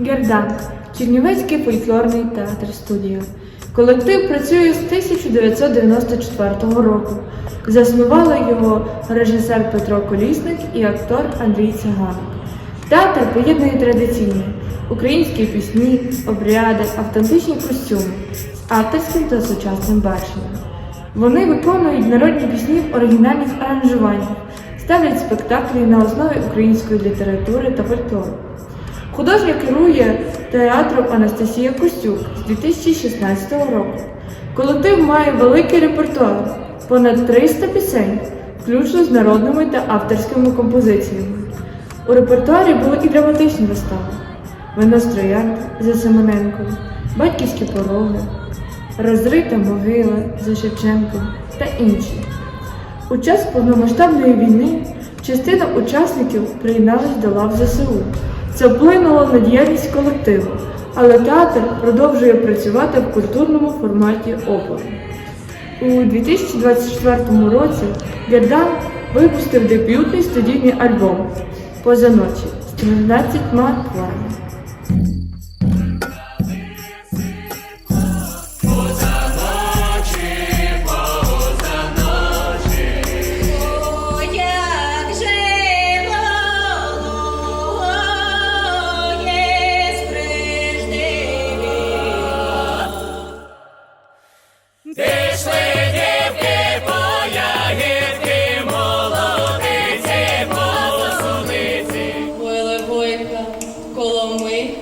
Гердан Чернівецький фольклорний театр студія. Колектив працює з 1994 року. Заснували його режисер Петро Колісник і актор Андрій Циганик. Театр поєднує традиційні українські пісні, обряди, автентичні костюми з авторським та сучасним баченням. Вони виконують народні пісні в оригінальних аранжуваннях, ставлять спектаклі на основі української літератури та фольклору. Художня керує театром Анастасія Костюк з 2016 року. Колектив має великий репертуар, понад 300 пісень, включно з народними та авторськими композиціями. У репертуарі були і драматичні вистави: Вино з за Семененком, Батьківські пороги, Розрита могила за Шевченком та інші. У час повномасштабної війни частина учасників приєдналась до лав ЗСУ. Це вплинуло на діяльність колективу, але театр продовжує працювати в культурному форматі опору. У 2024 році Гердан випустив дебютний студійний альбом Поза ночі з 13 творами. Коломийка,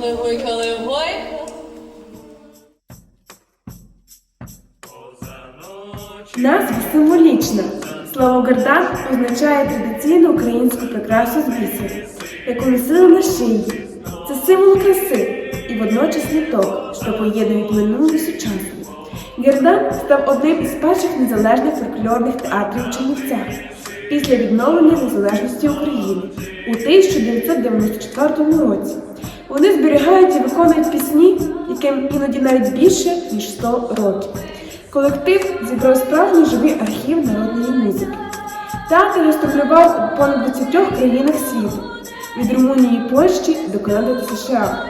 левойка, левойка. Назва символічна. Слово Гордан означає традиційну українську прикрасу з бісеру, яку носили на шиї. Це символ краси і водночас ниток, що поєднують минуле і сучасне. Гердан став одним із перших незалежних фольклорних театрів Чернівцях після відновлення незалежності України у 1994 році. Вони зберігають і виконують пісні, яким іноді навіть більше ніж 100 років. Колектив зібрав справжній живий архів народної музики. Театр гастролював у понад 20 країнах світу від Румунії, Польщі до Канади та США.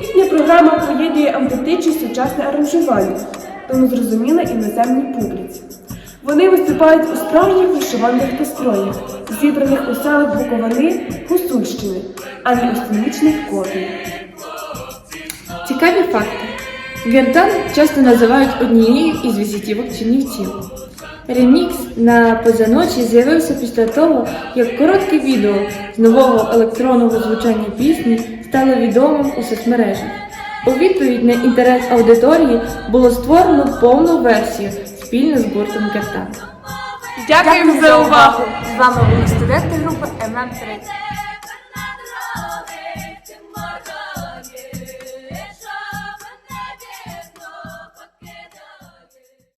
Їхня програма поєднує автентичні сучасне аранжування, тому зрозуміла іноземній публіці. Вони виступають у справжніх вишиванках та строях, зібраних у селах Буковини, Гусульщини, а не у сценічних копіях. Цікаві факти. Гердан часто називають однією із візитівок чернівців. Ремікс на позаночі з'явився після того, як коротке відео з нового електронного звучання пісні стало відомим у соцмережах. У відповідь на інтерес аудиторії було створено повну версію спільно з гуртом Гердан. Дякуємо за увагу! З вами були студенти групи ММ3.